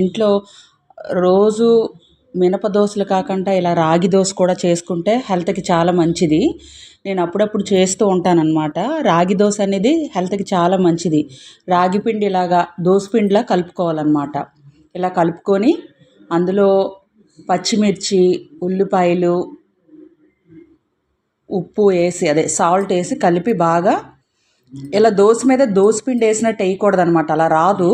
ఇంట్లో రోజు మినప దోశలు కాకుండా ఇలా రాగి దోశ కూడా చేసుకుంటే హెల్త్కి చాలా మంచిది. నేను అప్పుడప్పుడు చేస్తూ ఉంటానన్నమాట. రాగి దోశ అనేది హెల్త్కి చాలా మంచిది. రాగి పిండి ఇలాగా దోశ పిండిలా కలుపుకోవాలన్నమాట. ఇలా కలుపుకొని అందులో పచ్చిమిర్చి ఉల్లిపాయలు ఉప్పు వేసి అదే సాల్ట్ వేసి కలిపి బాగా ఇలా దోశ మీద దోశ పిండి వేసినట్టు వేయకూడదు అనమాట అలా రాదు.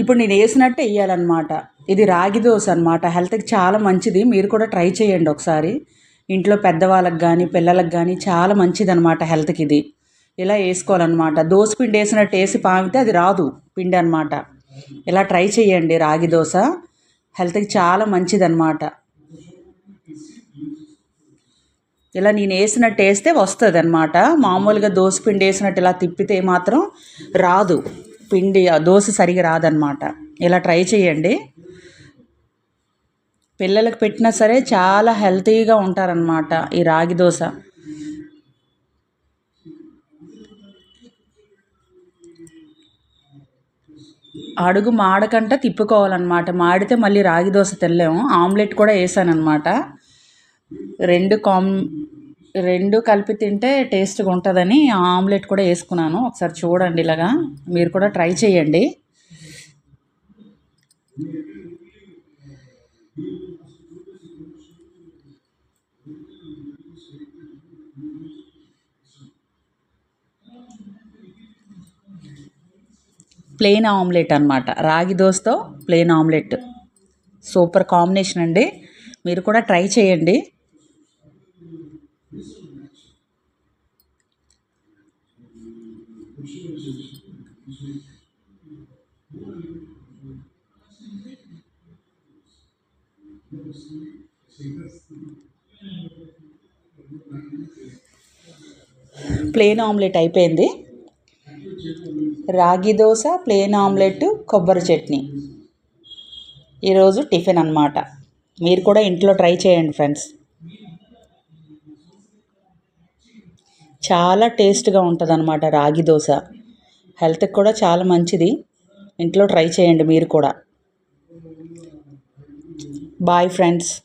ఇప్పుడు నేను వేసినట్టు వేయాలన్నమాట. ఇది రాగి దోశ అనమాట హెల్త్కి చాలా మంచిది. మీరు కూడా ట్రై చేయండి ఒకసారి. ఇంట్లో పెద్దవాళ్ళకి కానీ పిల్లలకు కానీ చాలా మంచిది అనమాట హెల్త్కి ఇది. ఇలా వేసుకోవాలన్నమాట. దోశ పిండి వేసినట్టు వేసి పామితే అది రాదు. పిండి అనమాట ఇలా ట్రై చేయండి రాగి దోశ. హెల్త్కి చాలా మంచిది అనమాట ఇలా నేను వేసినట్టు వేస్తే వస్తుంది అనమాట మామూలుగా దోశ పిండి వేసినట్టు ఇలా తిప్పితే మాత్రం రాదు. పిండి ఆ దోశ సరిగా రాదనమాట ఇలా ట్రై చేయండి. పిల్లలకు పెట్టినా సరే చాలా హెల్తీగా ఉంటారనమాట ఈ రాగి దోశ. అడుగు మాడకంట తిప్పుకోవాలన్నమాట. మాడితే మళ్ళీ రాగి దోశ తెల్లాము. ఆమ్లెట్ కూడా వేసానమాట రెండు కామ్ రెండు కలిపి తింటే టేస్ట్గా ఉంటుందని ఆమ్లెట్ కూడా వేసుకున్నాను. ఒకసారి చూడండి ఇలాగా. మీరు కూడా ట్రై చేయండి. ప్లెయిన్ ఆమ్లెట్ అనమాట రాగి దోశతో ప్లెయిన్ ఆమ్లెట్. సూపర్ కాంబినేషన్ అండి. మీరు కూడా ట్రై చేయండి. ప్లేన్ ఆమ్లెట్ అయిపోయింది. రాగి దోశ ప్లేన్ ఆమ్లెట్ కొబ్బరి చట్నీ. ఈరోజు టిఫిన్ అనమాట మీరు కూడా ఇంట్లో ట్రై చేయండి ఫ్రెండ్స్. చాలా టేస్ట్గా ఉంటుంది అనమాట రాగి దోశ. హెల్త్కి కూడా చాలా మంచిది. ఇంట్లో ట్రై చేయండి మీరు కూడా. Bye friends.